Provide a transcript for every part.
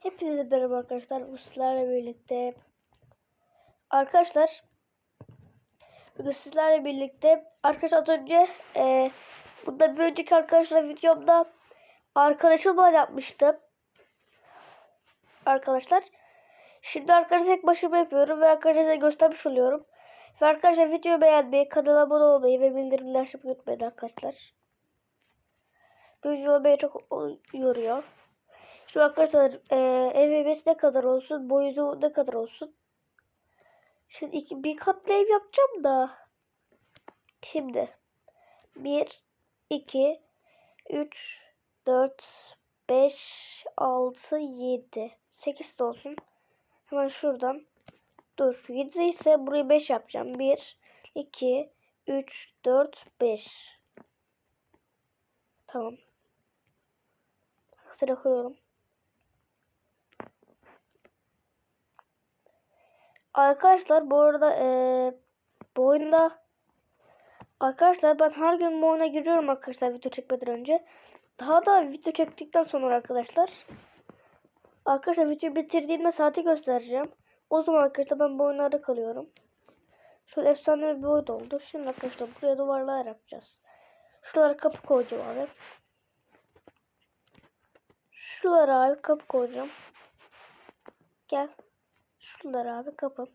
Hepinize merhaba arkadaşlar. Sizlerle birlikte arkadaşlar bugün sizlerle birlikte arkadaşlar az önce e, bunda bir önceki arkadaşlar videomda arkadaşım var yapmıştım. Arkadaşlar şimdi arkadaşlar tek başıma yapıyorum ve arkadaşlar göstermiş oluyorum. Ve arkadaşlar videoyu beğenmeyi, kanala abone olmayı ve bildirimleri açmayı unutmayın arkadaşlar. Bu video beni çok yoruyor. Şimdi arkadaşlar e, ev ne kadar olsun, boyutu ne kadar olsun. Şimdi iki, bir katlı ev yapacağım da. Şimdi 1, 2, 3, 4, 5, 6, 7, 8 de olsun. Hemen şuradan. Dur 7 ise burayı 5 yapacağım. 1, 2, 3, 4, 5. Tamam. Sıra koyuyorum. Arkadaşlar bu arada eee bu oyunda arkadaşlar ben her gün bu oyuna giriyorum arkadaşlar video çekmeden önce. Daha da video çektikten sonra arkadaşlar arkadaşlar video bitirdiğimde saati göstereceğim. O zaman arkadaşlar ben bu oyunlarda kalıyorum. Şöyle efsane bir boyut oldu. Şimdi arkadaşlar buraya duvarlar yapacağız. Şuralara kapı koyacağım abi. Şuralara abi kapı koyacağım. Gel. Şuralara abi kapı.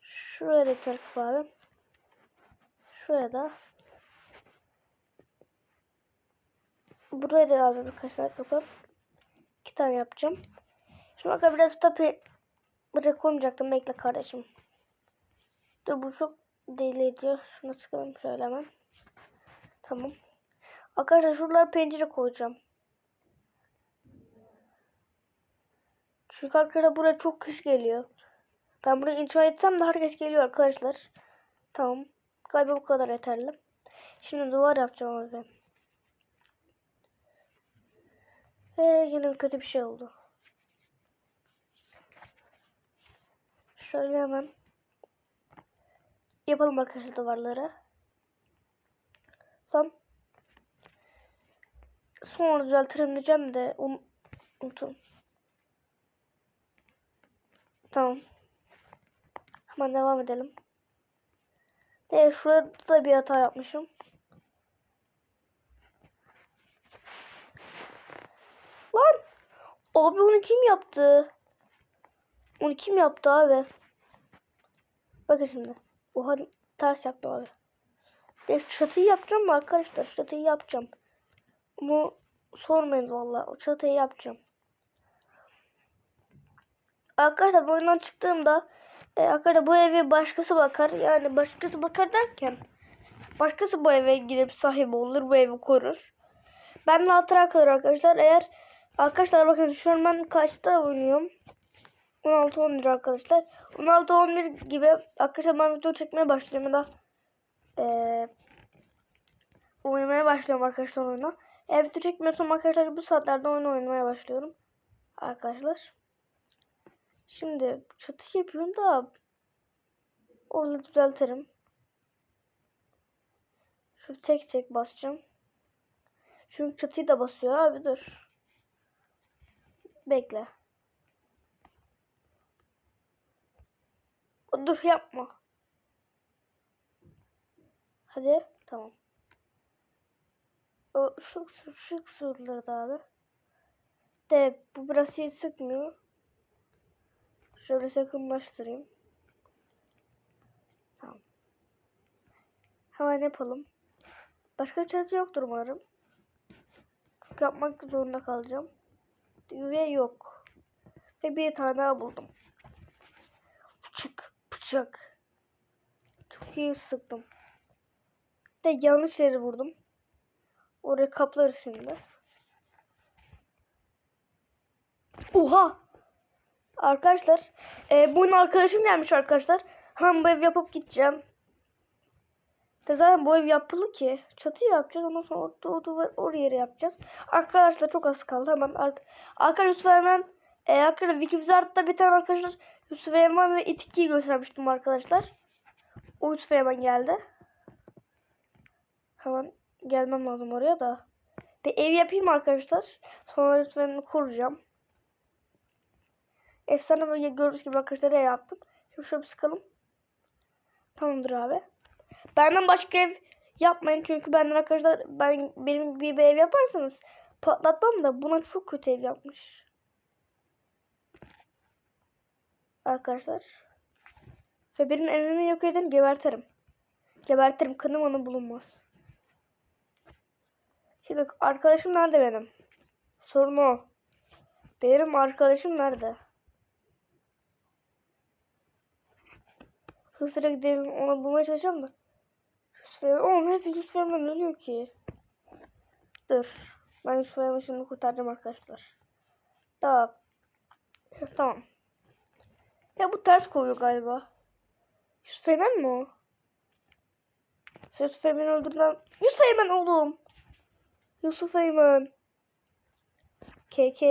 Şuraya da kapı abi. Şuraya da. Buraya da abi birkaç tane kapı. İki tane yapacağım. Şimdi arkadaşlar biraz tabi buraya koymayacaktım. Bekle kardeşim. Dur bu çok deli ediyor. Şunu sıkalım şöyle hemen. Tamam. Arkadaşlar şuralara pencere koyacağım. Çünkü arkadaşlar buraya çok kış geliyor. Ben burayı inşa etsem de herkes geliyor arkadaşlar. Tamam. Galiba bu kadar yeterli. Şimdi duvar yapacağım abi. Ve yine kötü bir şey oldu. Şöyle hemen yapalım arkadaşlar duvarları. Lan sonra düzeltirim diyeceğim de un unutun. Tamam. Hemen devam edelim. De şurada da bir hata yapmışım. Lan! Abi onu kim yaptı? Onu kim yaptı abi? Bakın şimdi. Oha ters yaptı abi. De çatıyı yapacağım mı arkadaşlar? Çatıyı yapacağım. Ama sormayın valla. O çatıyı yapacağım. Arkadaşlar bu çıktığımda e, arkadaşlar bu eve başkası bakar. Yani başkası bakar derken başkası bu eve gidip sahibi olur. Bu evi korur. Ben de hatıra kalır arkadaşlar. Eğer arkadaşlar bakın şu an ben kaçta oynuyorum? 16-11 arkadaşlar. 16-11 gibi arkadaşlar ben video çekmeye başlıyorum da e, oynamaya başlıyorum arkadaşlar oyuna. Eğer video çekmiyorsam arkadaşlar bu saatlerde oyun oynamaya başlıyorum. Arkadaşlar. Şimdi çatı yapıyorum da orada düzeltirim. Şu tek tek basacağım. Çünkü çatıyı da basıyor abi dur. Bekle. Dur yapma. Hadi tamam. O şu şu soruları da abi. De bu biraz iyi sıkmıyor. Şöyle yakınlaştırayım. Tamam. Hemen yapalım. Başka çatı yoktur umarım. Çünkü yapmak zorunda kalacağım. Ve yok. Ve bir tane daha buldum. Bıçak. Bıçak. Çok iyi sıktım. De yanlış yeri vurdum. Oraya kaplarız şimdi. Oha! Arkadaşlar e, bugün arkadaşım gelmiş arkadaşlar. Hemen bu ev yapıp gideceğim. De zaten bu ev yapılı ki. Çatı yapacağız ondan sonra o, o duvar oraya yere yapacağız. Arkadaşlar çok az kaldı hemen. Ar arkadaşlar hemen e, arkadaşlar Wikivizart'ta bir tane arkadaşlar Yusuf Eyman ve Itiki'yi göstermiştim arkadaşlar. O Yusuf Eyman geldi. Hemen gelmem lazım oraya da. Bir ev yapayım arkadaşlar. Sonra Yusuf Eyman'ı kuracağım. Efsane böyle gördüğünüz gibi arkadaşlar yaptım. Şimdi şöyle bir sıkalım. Tamamdır abi. Benden başka ev yapmayın çünkü benden arkadaşlar ben benim bir ev yaparsanız patlatmam da buna çok kötü ev yapmış. Arkadaşlar. Ve benim evimi yok edin gebertirim. Gebertirim kanım onu bulunmaz. Şimdi arkadaşım nerede benim? Sorun o. Benim arkadaşım nerede? Hızlıca gidelim onu bulmaya çalışacağım da. Yusuf Emre, oğlum hep Yusuf Emre ölüyor ki. Dur. Ben Yusuf Emre'yi şimdi kurtaracağım arkadaşlar. Tamam. Tamam. Ya bu ters koyuyor galiba. Yusuf Eymen mi o? Sen Yusuf Eymen'i öldürdün. Yusuf Eymen oğlum. Yusuf Eymen. KK.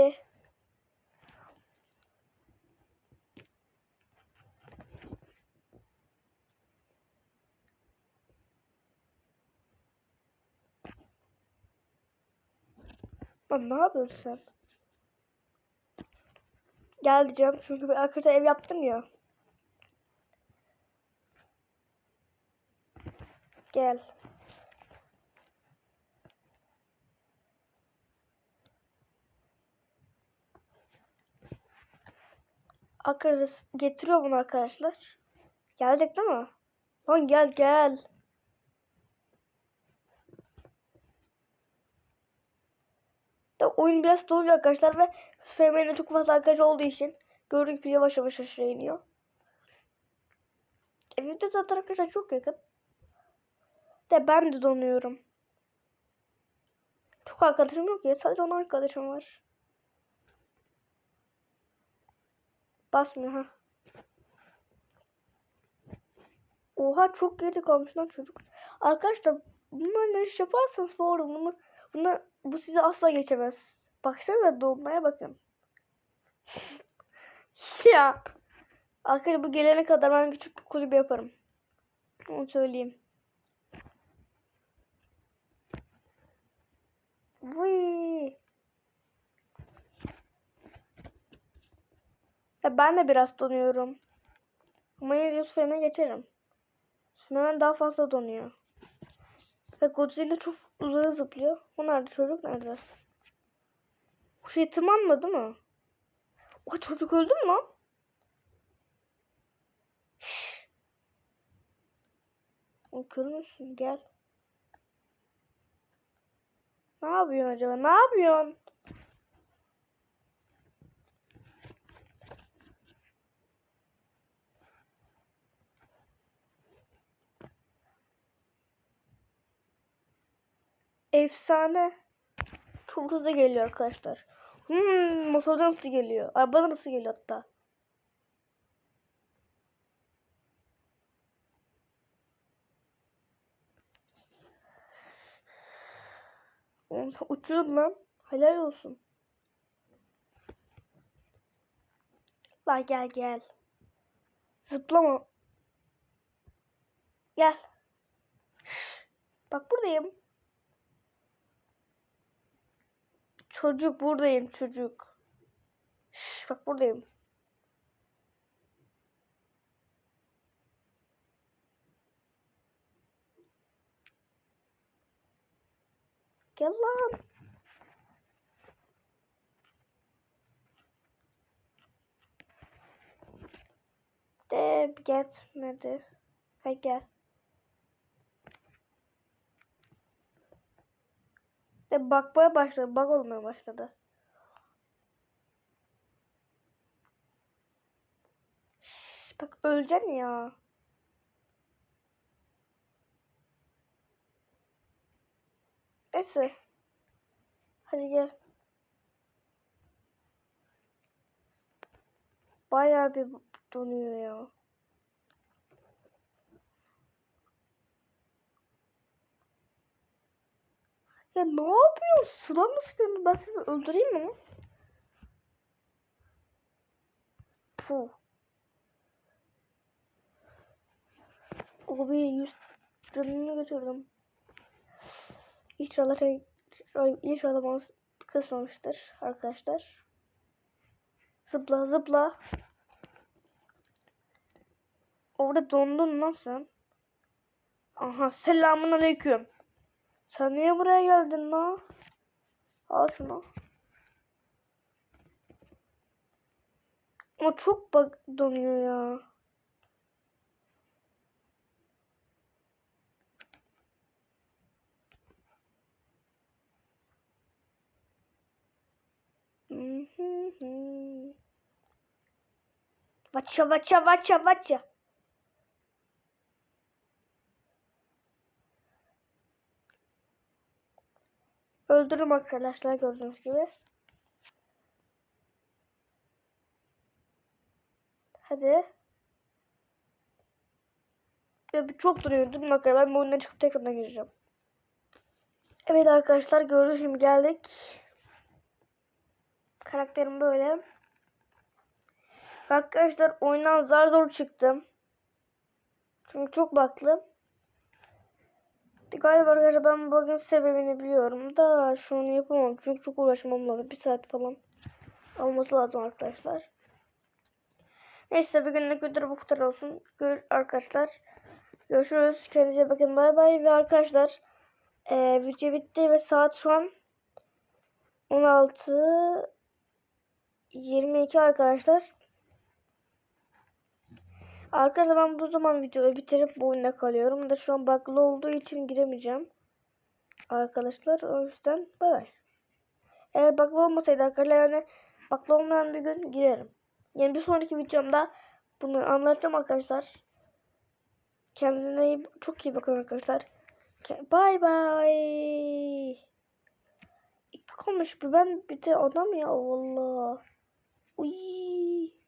Lan ne yapıyorsun sen? Gel diyeceğim çünkü bir arkada ev yaptım ya. Gel. Arkadaşlar getiriyor bunu arkadaşlar. Gelecek değil mi? Lan gel gel. Da oyun biraz doluyor arkadaşlar ve FM'nin çok fazla arkadaş olduğu için gördüğünüz gibi yavaş yavaş aşağı iniyor. Evimde zaten arkadaşlar çok yakın. De ben de donuyorum. Çok arkadaşım yok ya. Sadece on arkadaşım var. Basmıyor ha. Oha çok geride kalmış lan çocuk. Arkadaşlar bunlar ne iş yaparsanız bu arada bunu, bunu bu sizi asla geçemez. Baksana dolmaya bakın. ya. Arkadaşlar bu gelene kadar ben küçük bir kulübe yaparım. Onu söyleyeyim. Vıy. Ya ben de biraz donuyorum. Ama yine de Yusuf Emre'ye geçerim. Yusuf Emre daha fazla donuyor. Ve Godzilla çok uzağa zıplıyor. O nerede çocuk nerede? O şey tırmanmadı mı? O çocuk öldü mü lan? Şşş. O gel. Ne yapıyorsun acaba? Ne yapıyorsun? Efsane. Çok hızlı geliyor arkadaşlar. Hmm, motordan hızlı geliyor. Arabadan hızlı geliyor hatta. Uçuyorsun lan. Helal olsun. La gel gel. Zıplama. Gel. Bak buradayım. Çocuk buradayım çocuk. Şş, bak buradayım. Gel lan. De getmedi. Hay gel. De bakmaya başladı. Bak olmaya başladı. Şş, bak öleceksin ya. Neyse. Hadi gel. Bayağı bir donuyor ya. Ya ne yapıyorsun? Sudan mı sıkıyorsun? Ben seni öldüreyim mi? Puh. Abi yüz canını götürdüm. İnşallah inşallah bana kısmamıştır arkadaşlar. Zıpla zıpla. Orada dondun lan sen. Aha selamun aleyküm. Sen niye buraya geldin la? Al şunu. Ama çok bak donuyor ya. Vaça vaça vaça vaça. Öldürürüm arkadaşlar gördüğünüz gibi. Hadi. Ya çok duruyor. Durun arkadaşlar ben bu oyundan çıkıp tekrardan gireceğim. Evet arkadaşlar gördüğünüz gibi geldik. Karakterim böyle. Arkadaşlar oyundan zar zor çıktım. Çünkü çok baktım. Galiba arkadaşlar ben bugün sebebini biliyorum da şunu yapamam. Çünkü çok uğraşmam lazım. Bir saat falan alması lazım arkadaşlar. Neyse bugünlük video bu kadar olsun. Gör arkadaşlar. Görüşürüz. Kendinize bakın. Bay bay. Ve arkadaşlar e, video bitti ve saat şu an 16 22 arkadaşlar. Arkadaşlar ben bu zaman videoyu bitirip bu oyunda kalıyorum da şu an baklı olduğu için giremeyeceğim. Arkadaşlar o yüzden bay bay. Eğer baklı olmasaydı arkadaşlar yani baklı olmayan bir gün girerim. Yani bir sonraki videomda bunu anlatacağım arkadaşlar. Kendine iyi, çok iyi bakın arkadaşlar. Bay bay. İki konmuş bu ben bir de adam ya Allah. Uy.